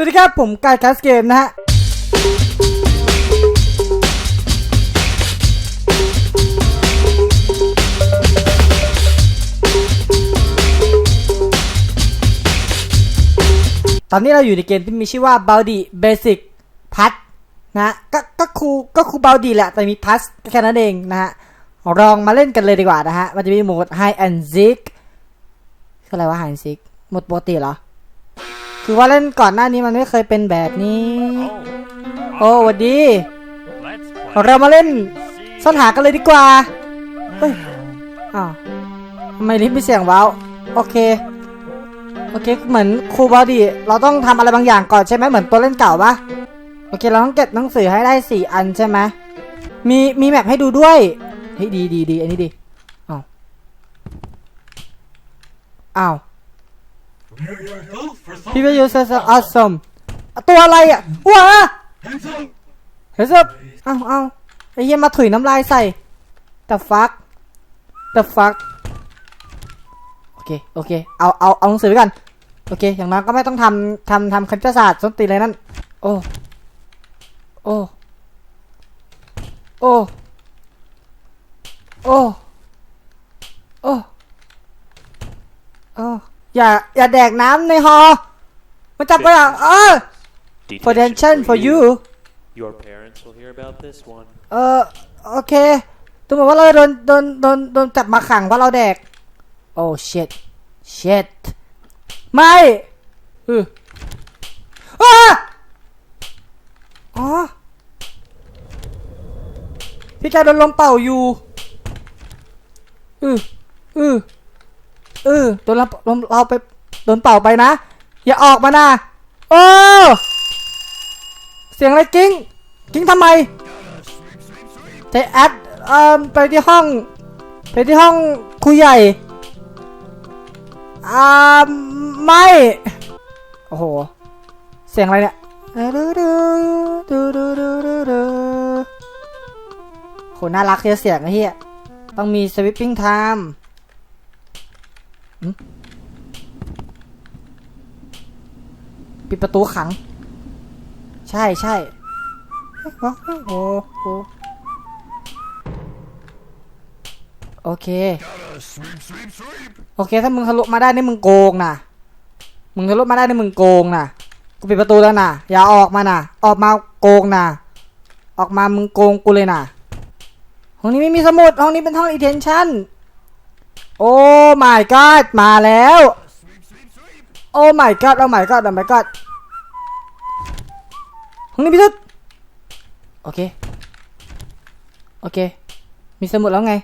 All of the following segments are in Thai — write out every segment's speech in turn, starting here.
สวัสดีครับผมกายคัสเกมนะฮะตอนนี้เราอยู่ในเกมที่มีชื่อว่า b a l d i Basic p a s นะก็ก็คูก็ครู b a l d i แหละ แต่มี p a s แค่นั้นเองนะฮะลองมาเล่นกันเลยดีกว่านะฮะ มันจะมีโหมด Hide and Seek คืออะไรวะ Hide and Seek โหมดปกติเหรอ คือว่าเล่นก่อนหน้านี้มันไม่เคยเป็นแบบนี้ โอ้หวัดดี เรามาเล่นซ่อนหากันเลยดีกว่า เฮ้ยอ้าวทำไมลิฟต์มีเสียงว้าว โอเค โอเค เหมือนครูบอดีเราต้องทำอะไรบางอย่างก่อนใช่ไหมเหมือนตัวเล่นเก่าปะโอเค เราต้องเก็บหนังสือให้ได้สี่อันใช่ไหมมีมีแมปให้ดูด้วยเฮ้ยดีดีดีอันนี้ดีอ้าวอ้าว พี่วิวเซอร์ออสมตัวอะไรอะว้าเฮ้ยซับเอ้าเอ้าไอ้เหี้ยมาถุยน้ำลายใส่ the fuck the fuck โอเค โอเค เอา เอา เอาหนังสือไว้กันโอเค อย่างน้อยก็ไม่ต้องทำทำทำคณิตศาสตร์ส้นตีนอะไรนั่น โอ้ โอ้ โอ้ โอ้ โอ้โอ้ อย่าอย่าแดกน้ำในหอมันจับไปอะเออ potential for you Your parents will hear about this one. เออโอเคตัวบอกว่าเราโดนโดนโดนโดนจับมาขังเพราะเราแดก โอ้ shit shit ไม่เอออ้าอ๋อพี่แกโดนลมเป่าอยู่อืออือ อือโดนลมลมเราไปโดนเป่าไปนะ อย่าออกมานะโอ้เสียงอะไรกิ้งกิ้งทำไมเจแอดเอ่อไปที่ห้อง ไปที่ห้องครูใหญ่อ่าไม่ โอ้โห เสียงอะไรเนี่ยโหน่ารักเสียเสียงไอ้เหี้ยต้องมีสวิปปิ้งไทม์ ปิดประตูขัง ใช่ใช่โอ้โหโอ้โอเค โอเค ถ้ามึงทะลุมาได้นี่มึงโกงนะมึงทะลุมาได้นี่มึงโกงนะกูปิดประตูแล้วนะอย่าออกมานะออกมาโกงนะออกมามึงโกงกูเลยนะห้องนี้ไม่มีสมุดห้องนี้เป็นห้องอีเทนชั่น โอ้ my god มาแล้ว โอ้ my god โอ้ my god โอ้ my god ห้องนี้มีสุดโอเค โอเค มีสมุดแล้วไง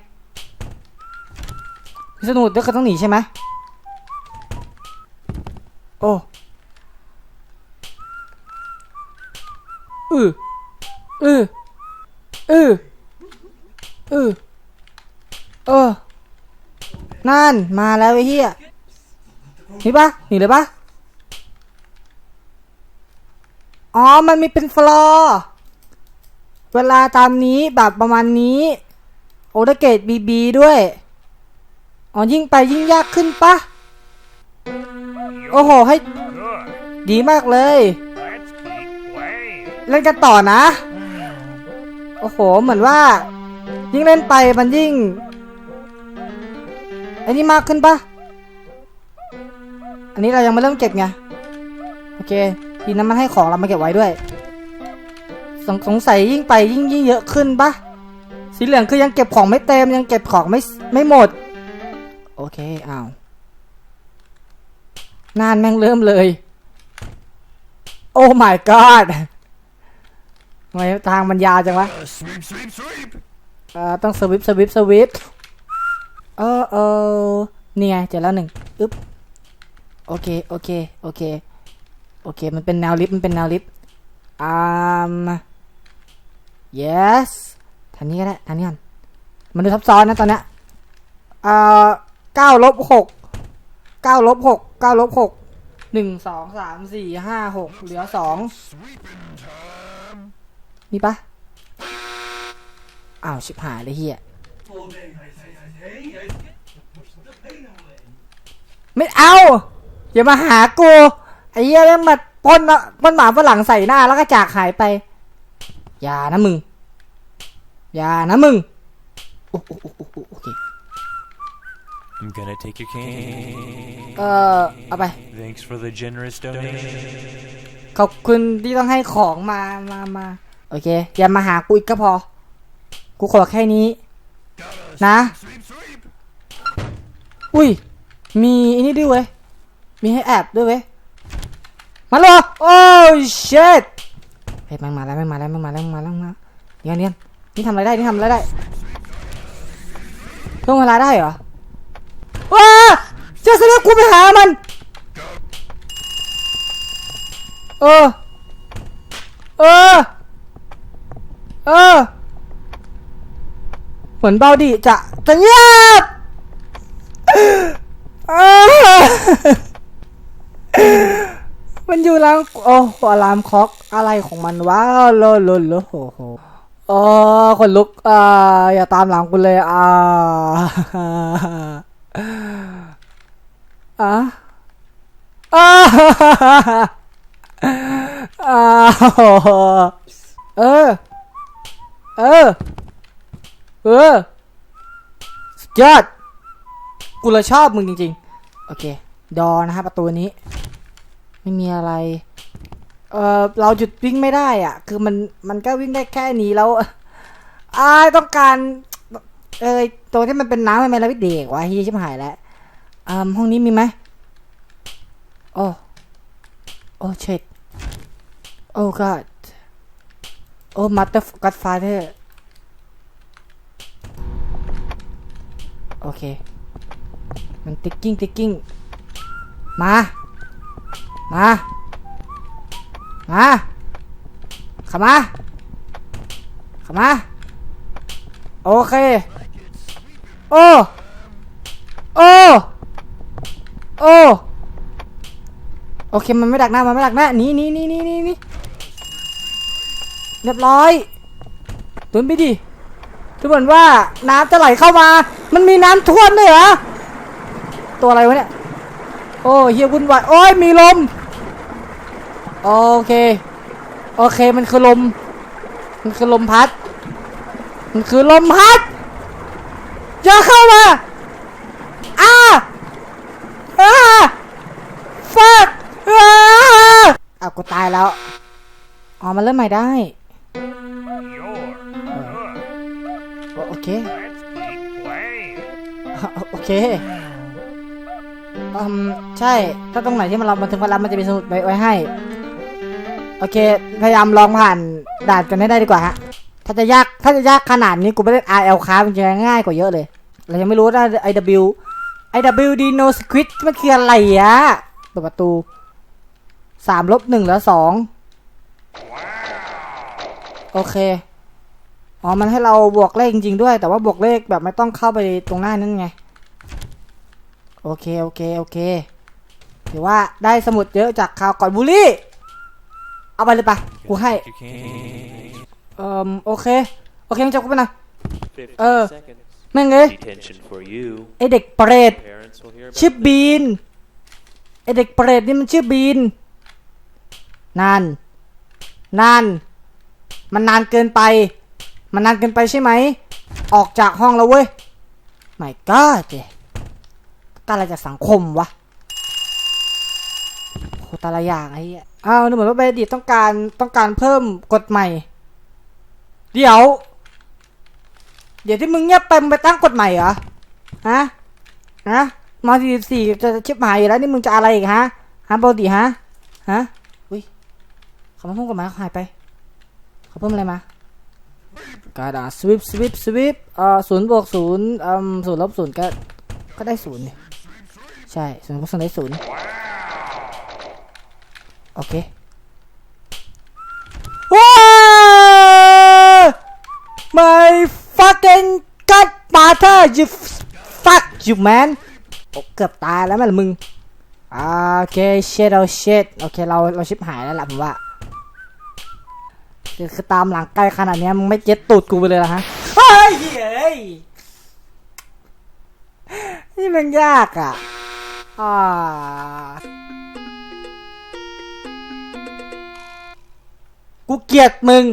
มีสมุดเดี๋ยวก็ต้องหนีใช่ไหมโอ้อืออืออืออือเออ นั่นมาแล้วไอ้เหี้ยหนีปะหนีเลยปะอ๋อ มันมีเป็นฟลอร์เวลาตามนี้แบบประมาณนี้ โอเดเกตบีบีด้วย อ๋อ ยิ่งไปยิ่งยากขึ้นปะโอ้โห ให้ ดีมากเลย เล่นกันต่อนะ โอ้โห เหมือนว่า ยิ่งเล่นไปมันยิ่ง อันนี้มากขึ้นปะอันนี้เรายังไม่เริ่มเก็บไง โอเค ทีนั้นมันให้ของเรามาเก็บไว้ด้วย สงสงสัยยิ่งไปยิ่งยิ่งเยอะขึ้นปะสีเหลืองคือยังเก็บของไม่เต็มยังเก็บของไม่ไม่หมด โอเคอ้าวนานแม่งเริ่มเลย โอ้ my god ทำไมทางมันยาวจังวะ เอ่อต้องสวิปสวิปสวิป เออเออนี่ไงเจอแล้วหนึ่งอึ๊บโอเคโอเคโอเคโอเค มันเป็นแนวลิฟต์มันเป็นแนวลิฟต์อ่าม yes ทางนี้ก็ได้ทางนี้ก่อนมันดูซับซ้อนนะตอนนี้เอ่อเก้าลบหกเก้าลบหกเก้าลบหกหนึ่งสองสามสี่ห้าหกเหลือสองมีปะอ้าว ชิบหายเลยเฮีย ไม่เอา อย่ามาหากูไอ้เหี้ยแมงมาพ่นพ่นหมาฝรั่งใส่หน้าแล้วก็จากหายไป อย่านะมึง อย่านะมึงโอเคเออเอาไปขอบคุณที่ต้องให้ของมามามาโอเค อย่ามาหากูอีกก็พอ กูขอแค่นี้ นะ อุ้ย มีอันนี้ด้วยเว้ย มีให้แอบด้วยเว้ย มาเลยโอ้เชิดเฮ้ยมัมาแล้วมาแล้วมาแล้วมาแล้วมาเนียนเนียนนี่ทำอะไรได้ นี่ทำอะไรได้ช่วงเวลาได้เหรอ ว้าเจ้าสนุกกูไปหามัน เออ เออ เออ เหมือนเบาดีจะจะเงียบมันอยู่ลังโอ้อารามคอกอะไรของมันวะโลุลุลโหโหโอ้คนลุกอ่าอย่าตามหลังกูเลยอ่าอะอ่าอ่าเออ เออ เออ สุดยอด กูละชอบมึงจริง ๆ โอเค ดอนะฮะประตูนี้ ไม่มีอะไร เออเราหยุดวิ่งไม่ได้อะ คือมันมันก็วิ่งได้แค่นี้แล้วอ่าต้องการเอยตัวที่มันเป็นน้ำมันเป็นอะไรเด็กวะเฮียชิบหายแล้วอ่าห้องนี้มีไหมโอ้โอ้เช็ดโอ้กอดโอ้ mother godfather เค มันติ๊กกิ้งติ๊กกิ้งมา มา มาขามาขามา โอเค โอ้ โอ้ โอ้ โอเค มันไม่ดักหน้า มันไม่ดักหน้า นี่นี่นี่นี่นี่เรียบร้อยตุนไปดิือเหมือนว่าน้ำจะไหลเข้ามา มันมีน้ำท่วมด้วยเหรอ ตัวอะไรวะเนี่ย โอ้เฮียวุ่นวาย โอ้ยมีลม โอเค โอเค มันคือลม มันคือลมพัด มันคือลมพัดอย่าเข้ามาอ้าอ้าฟักอ้าอ้าวกูตายแล้ว อ๋อ มันเริ่มใหม่ได้ เคโอเคอืมใช่ ถ้าตรงไหนที่มันรับมันถึงมันรับมันจะมีสมุดไวไว้ให้ โอเค พยายามลองผ่านด่านกันให้ได้ดีกว่าฮะ ถ้าจะยาก ถ้าจะยากขนาดนี้กูไปเล่น RL ค้ามันจะง่ายกว่าเยอะเลย เรายังไม่รู้ว่า IW IW Dino Squid มันคืออะไรอะเปิดประตูสามลบหนึ่งแล้วสองโอเค อ๋อ มันให้เราบวกเลขจริงๆด้วย แต่ว่าบวกเลขแบบไม่ต้องเข้าไปตรงหน้านั่นไง โอเค โอเค โอเค ถือว่าได้สมุดเยอะจากข่าวก่อนบุลี่ เอาไปเลยปะกูให้ เอ่อโอเค โอเคงั้นจะกูไปนะ เออ แม่งเลยไอเด็กเปรตชื่อบีน ไอเด็กเปรตนี่มันชื่อบีน นาน นาน มันนานเกินไป มันนานเกินไปใช่ไหม ออกจากห้องแล้วเว้ยไม่ก็เจ๊ตาอะไรจากสังคมวะโหตาละอย่างไอ้อ้าวดูเหมือนว่าเบดิต้องการต้องการเพิ่มกฎใหม่ เดี๋ยว เดี๋ยวที่มึงเงียบไปมึงไปตั้งกฎใหม่เหรอ ฮะ ฮะมาสี่สี่จะชิบหายอยู่แล้วนี่มึงจะอะไรอีกฮะ ฮะปกติฮะ ฮะ อุ้ยเขาเพิ่มกฎหมายหายไป เขาเพิ่มอะไรมา กระดาสวิปสวิปสวิปอ่าศูนย์บวกศูนย์อ่าศูนย์ลบศูนย์ก็ก็ได้ศูนย์ใช่ศูนย์บวกศูนย์ได้ศูนย์โอเคว้า my fucking god butter you fuck you man เกือบตายแล้วม่ละมึงโอเค shit oh shit โอเค เราเราชิปหายแล้วล่ะผมว่า คือตามหลังไกลขนาดนี้มึงไม่เจ็ดตูดกูไปเลยละฮะเฮ้ยเฮ้ยนี่มันยากอะอ่ากูเกลียดมึง